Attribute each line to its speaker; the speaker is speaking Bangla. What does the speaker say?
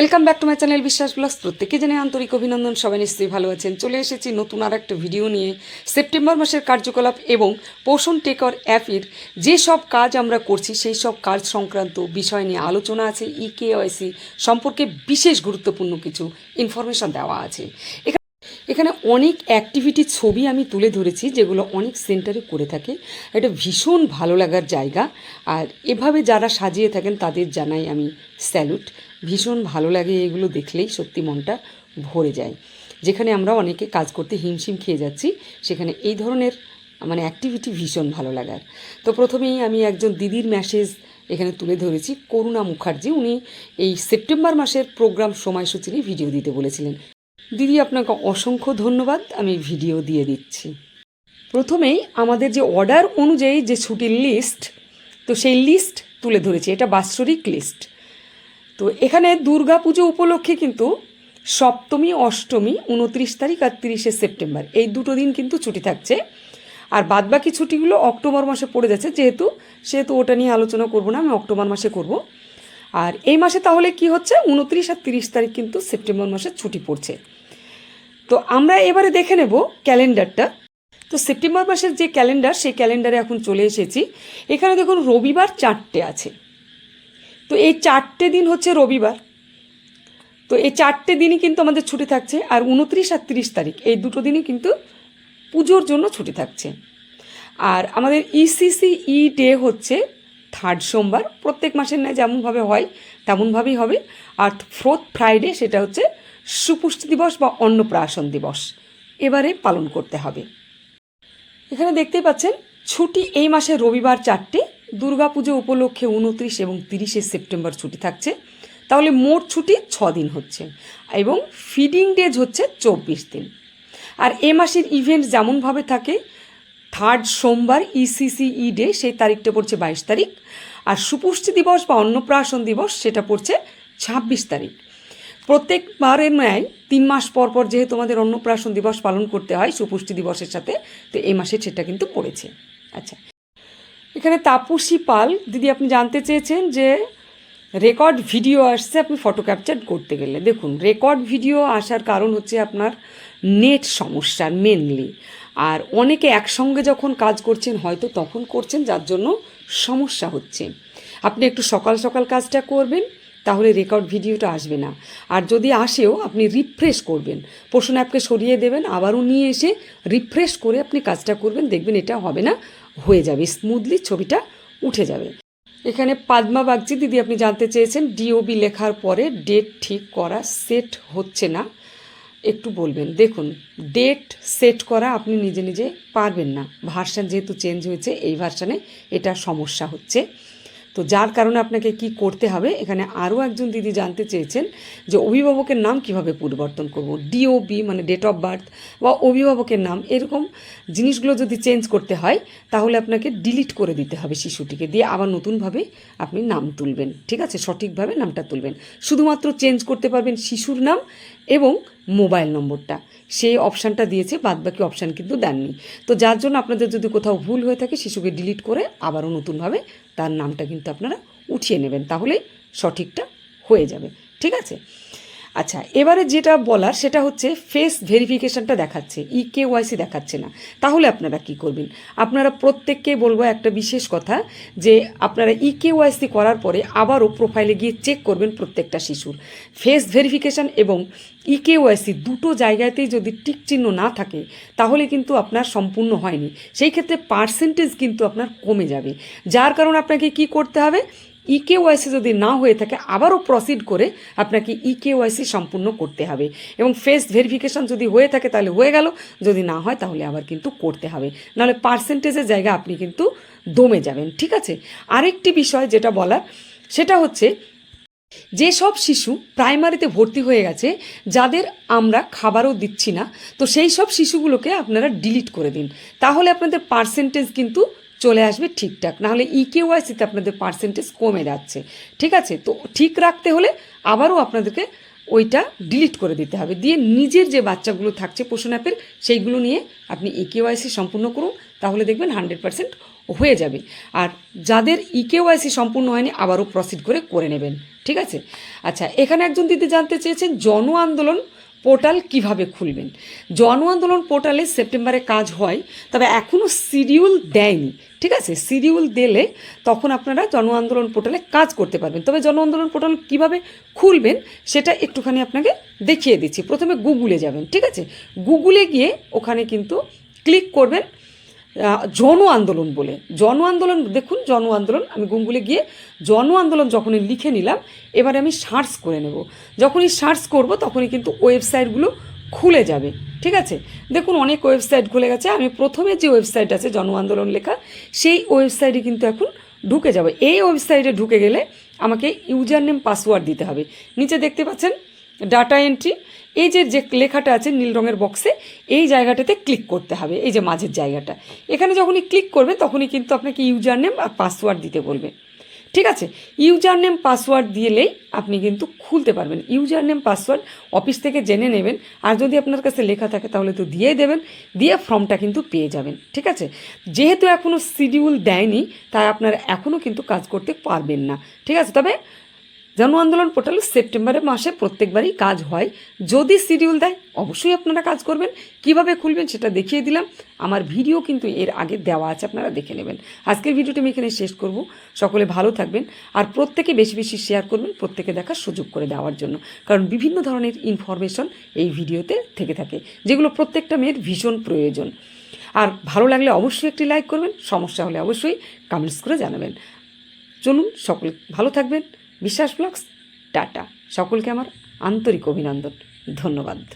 Speaker 1: Welcome back to my channel Biswas blogs প্রত্যেকে জেনে আন্তরিক অভিনন্দন, সবাই নিশ্চয়ই ভালো আছেন। চলে এসেছি নতুন আর একটা ভিডিও নিয়ে। সেপ্টেম্বর মাসের কার্যকলাপ এবং পোষণ টেকর অ্যাপের যে সব কাজ আমরা করছি, সেই সব কাজ সংক্রান্ত বিষয় নিয়ে আলোচনা আছে। ই কেওয়াইসি সম্পর্কে বিশেষ গুরুত্বপূর্ণ কিছু ইনফরমেশন দেওয়া আছে। এখানে এখানে অনেক অ্যাক্টিভিটির ছবি আমি তুলে ধরেছি, যেগুলো অনেক সেন্টারে করে থাকে। এটা ভীষণ ভালো লাগার জায়গা। আর এভাবে যারা সাজিয়ে থাকেন, তাদের জানাই আমি স্যালুট ভীষণ ভালো লাগে এগুলো দেখলেই সত্যি মনটা ভরে যায়। যেখানে আমরা অনেকে কাজ করতে হিমশিম খেয়ে যাচ্ছি, সেখানে এই ধরনের মানে অ্যাক্টিভিটি ভীষণ ভালো লাগার। তো প্রথমেই আমি একজন দিদির মেসেজ এখানে তুলে ধরেছি, করুণা মুখার্জি। উনি এই সেপ্টেম্বর মাসের প্রোগ্রাম সময়সূচি নিয়ে ভিডিও দিতে বলেছিলেন। দিদি, আপনাকে অসংখ্য ধন্যবাদ, আমি ভিডিও দিয়ে দিচ্ছি। প্রথমেই আমাদের যে অর্ডার অনুযায়ী যে ছুটির লিস্ট তো সেই লিস্ট তুলে ধরেছি। এটা বাৎসরিক লিস্ট তো এখানে দুর্গা পুজো উপলক্ষে কিন্তু সপ্তমী, অষ্টমী, উনত্রিশ তারিখ আর তিরিশে সেপ্টেম্বর। এই দুটো দিন কিন্তু ছুটি থাকছে। আর বাদবাকি ছুটিগুলো অক্টোবর মাসে পড়ে যাচ্ছে। যেহেতু, সেহেতু ওটা নিয়ে আলোচনা করব না, আমি অক্টোবর মাসে করব। আর এই মাসে তাহলে কি হচ্ছে? উনত্রিশ আর তিরিশ তারিখ কিন্তু সেপ্টেম্বর মাসে ছুটি পড়ছে। তো আমরা এবারে দেখে নেব ক্যালেন্ডারটা। তো সেপ্টেম্বর মাসের যে ক্যালেন্ডার, সেই ক্যালেন্ডারে এখন চলে এসেছি। এখানে দেখুন, রবিবার চারটে আছে। তো এই চারটে দিন হচ্ছে রবিবার। তো এই চারটে দিনই কিন্তু আমাদের ছুটি থাকছে আর উনত্রিশ আর তিরিশ তারিখ, এই দুটো দিনই কিন্তু পুজোর জন্য ছুটি থাকছে। আর আমাদের ইসিসি ই ডে হচ্ছে থার্ড সোমবার, প্রত্যেক মাসের ন্যায় যেমনভাবে হয় তেমনভাবেই হবে। আর ফোর্থ ফ্রাইডে সেটা হচ্ছে সুপুষ্টি দিবস বা অন্নপ্রাশন দিবস, এবারে পালন করতে হবে। এখানে দেখতেই পাচ্ছেন, ছুটি এই মাসে রবিবার চারটে দুর্গাপুজো উপলক্ষে উনত্রিশ এবং তিরিশে সেপ্টেম্বর ছুটি থাকছে। তাহলে মোট ছুটি ছ দিন হচ্ছে এবং ফিডিং ডেজ হচ্ছে চব্বিশ দিন। আর এ মাসের ইভেন্ট যেমনভাবে থাকে থার্ড সোমবার ইসিসি ই ডে সেই তারিখটা পড়ছে বাইশ তারিখ। আর সুপুষ্টি দিবস বা অন্নপ্রাশন দিবস, সেটা পড়ছে ছাব্বিশ তারিখ। প্রত্যেকবারের ন্যায় তিন মাস পর পর যেহেতু আমাদের অন্নপ্রাশন দিবস পালন করতে হয় সুপুষ্টি দিবসের সাথে, তো এই মাসে সেটা কিন্তু পড়েছে। আচ্ছা এখানে তাপসী পাল, দিদি আপনি জানতে চেয়েছেন যে রেকর্ড ভিডিও আসছে, আপনি ফটো ক্যাপচার করতে গেলে। দেখুন, রেকর্ড ভিডিও আসার কারণ হচ্ছে আপনার নেট সমস্যা মেনলি আর অনেকে একসঙ্গে যখন কাজ করছেন, হয়তো তখন করছেন, যার জন্য সমস্যা হচ্ছে। আপনি একটু সকাল সকাল কাজটা করবেন, তাহলে রেকর্ড ভিডিওটা আসবে না। আর যদি আসেও, আপনি রিফ্রেশ করবেন। পোষণ অ্যাপকে সরিয়ে দেবেন, আবারও নিয়ে এসে রিফ্রেশ করে আপনি কাজটা করবেন, দেখবেন এটা হবে না হয়ে যাবে। স্মুথলি ছবিটা উঠে যাবে। এখানে পাদমা বাগজি দিদি আপনি জানতে চেয়েছেন ডিওবি লেখার পরে ডেট ঠিক করা সেট হচ্ছে না। একটু বলবেন। দেখুন ডেট সেট করা আপনি নিজে নিজে পারবেন না। ভার্সান যেহেতু চেঞ্জ হয়েছে, এই ভার্সানে এটা সমস্যা হচ্ছে। তো যার কারণে আপনাকে কি করতে হবে, এখানে আরও একজন দিদি জানতে চেয়েছেন যে অভিভাবকের নাম কীভাবে পরিবর্তন করব ডিওবি মানে ডেট অফ বার্থ বা অভিভাবকের নাম, এরকম জিনিসগুলো যদি চেঞ্জ করতে হয়, তাহলে আপনাকে ডিলিট করে দিতে হবে শিশুটিকে, দিয়ে আবার নতুনভাবে আপনি নাম তুলবেন, ঠিক আছে? সঠিকভাবে নামটা তুলবেন। শুধুমাত্র চেঞ্জ করতে পারবেন শিশুর নাম এবং মোবাইল নম্বরটা। সেই অপশানটা দিয়েছে, বাদবাকি অপশান কিন্তু দেননি। তো যার জন্য আপনাদের যদি কোথাও ভুল হয়ে থাকে শিশুকে ডিলিট করে আবারও নতুনভাবে তার নামটা কিন্তু আপনারা উঠিয়ে নেবেন। তাহলে সঠিকটা হয়ে যাবে। ঠিক আছে? আচ্ছা এবারে যেটা বলার সেটা হচ্ছে ফেস ভেরিফিকেশনটা দেখাচ্ছে ই কে ওয়াইসি দেখাচ্ছে না। তাহলে আপনারা কি করবেন? আপনারা প্রত্যেককে বলব একটা বিশেষ কথা যে আপনারা ই কে ওয়াইসি করার পরে আবারও প্রোফাইলে গিয়ে চেক করবেন প্রত্যেকটা শিশুর। ফেস ভেরিফিকেশন এবং ই কে ওয়াইসি দুটো জায়গাতেই যদি টিক চিহ্ন না থাকে, তাহলে কিন্তু আপনার সম্পূর্ণ হয়নি। সেই ক্ষেত্রে পার্সেন্টেজ কিন্তু আপনার কমে যাবে। যার কারণে আপনাকে কি করতে হবে? ইকেওয়াইসি যদি না হয়ে থাকে, আবারও প্রসিড করে আপনাকে ইকেওয়াইসি সম্পূর্ণ করতে হবে। এবং ফেস ভেরিফিকেশন যদি হয়ে থাকে, তাহলে হয়ে গেল। যদি না হয়, তাহলে আবার কিন্তু করতে হবে। নাহলে পার্সেন্টেজের জায়গা আপনি কিন্তু দমে যাবেন, ঠিক আছে? আরেকটি বিষয় যেটা বলার, সেটা হচ্ছে যেসব শিশু প্রাইমারিতে ভর্তি হয়ে গেছে, যাদের আমরা খাবারও দিচ্ছি না, তো সেই সব শিশুগুলোকে আপনারা ডিলিট করে দিন। তাহলে আপনাদের পার্সেন্টেজ কিন্তু চলে আসবে ঠিকঠাক। নাহলে ইকেওয়াইসিতে আপনাদের পার্সেন্টেজ কমে যাচ্ছে। ঠিক আছে? তো ঠিক রাখতে হলে আবারও আপনাদেরকে ওইটা ডিলিট করে দিতে হবে। দিয়ে নিজের যে বাচ্চাগুলো থাকছে পোষণ অ্যাপের, সেইগুলো নিয়ে আপনি ইকেওয়াইসি সম্পূর্ণ করুন। তাহলে দেখবেন হান্ড্রেড পার্সেন্ট হয়ে যাবে। আর যাদের ইকেওয়াইসি সম্পূর্ণ হয়নি, আবারও প্রসিড করে করে নেবেন। ঠিক আছে? আচ্ছা এখানে একজন দিদি জানতে চেয়েছেন, জন আন্দোলন পোর্টাল কীভাবে খুলবেন? জন আন্দোলন পোর্টালে সেপ্টেম্বরে কাজ হয়, তবে এখনও সিডিউল দেয়নি, ঠিক আছে? সিডিউল দিলে তখন আপনারা জন আন্দোলন পোর্টালে কাজ করতে পারবেন। তবে জন আন্দোলন পোর্টাল কীভাবে খুলবেন সেটা একটুখানি আপনাকে দেখিয়ে দিচ্ছি। প্রথমে গুগলে যাবেন, ঠিক আছে? গুগলে গিয়ে ওখানে কিন্তু ক্লিক করবেন জন আন্দোলন বলে। জন আন্দোলন, দেখুন, জন আন্দোলন, আমি গুগলে গিয়ে জন আন্দোলন যখনই লিখে নিলাম, এবারে আমি সার্চ করে নেব। যখনই সার্চ করব, তখনই কিন্তু ওয়েবসাইটগুলো খুলে যাবে, ঠিক আছে? দেখুন, অনেক ওয়েবসাইট খুলে গেছে। আমি প্রথমে যে ওয়েবসাইট আছে, জন আন্দোলন লেখা, সেই ওয়েবসাইটে কিন্তু এখন ঢুকে যাবে। এই ওয়েবসাইটে ঢুকে গেলে আমাকে ইউজার নেম, পাসওয়ার্ড দিতে হবে। নিচে দেখতে পাচ্ছেন ডাটা এন্ট্রি এই যে যে লেখাটা আছে নীল রঙের বক্সে এই জায়গাটাতে ক্লিক করতে হবে, এই যে মাঝের জায়গাটা। এখানে যখনই ক্লিক করবে, তখনই কিন্তু আপনাকে ইউজার নেম আর পাসওয়ার্ড দিতে বলবে। ঠিক আছে? ইউজার নেম পাসওয়ার্ড দিলেই আপনি কিন্তু খুলতে পারবেন। ইউজার নেম পাসওয়ার্ড অফিস থেকে জেনে নেবেন। আর যদি আপনার কাছে লেখা থাকে, তাহলে তো দিয়ে দেবেন। দিয়ে ফর্মটা কিন্তু পেয়ে যাবেন। ঠিক আছে? যেহেতু এখনও শিডিউল দেয়নি, তাই আপনারা এখনও কিন্তু কাজ করতে পারবেন না। ঠিক আছে? তবে জন আন্দোলন পোর্টাল সেপ্টেম্বরের মাসে প্রত্যেকবারই কাজ হয়। যদি শিডিউল দেয়, অবশ্যই আপনারা কাজ করবেন। কীভাবে খুলবেন সেটা দেখিয়ে দিলাম। আমার ভিডিও কিন্তু এর আগে দেওয়া আছে, আপনারা দেখে নেবেন। আজকের ভিডিওটি আমি এখানে শেষ করব। সকলে ভালো থাকবেন আর প্রত্যেকে বেশি বেশি শেয়ার করবেন, প্রত্যেকে দেখার সুযোগ করে দেওয়ার জন্য। কারণ বিভিন্ন ধরনের ইনফরমেশন এই ভিডিওতে থেকে থাকে, যেগুলো প্রত্যেকটা মেয়ের ভীষণ প্রয়োজন। আর ভালো লাগলে অবশ্যই একটি লাইক করবেন, সমস্যা হলে অবশ্যই কমেন্টস করে জানাবেন। চলুন, সকলে ভালো থাকবেন। বিশ্বাস ব্লগস টাটা। সকলকে আমার আন্তরিক অভিনন্দন। ধন্যবাদ।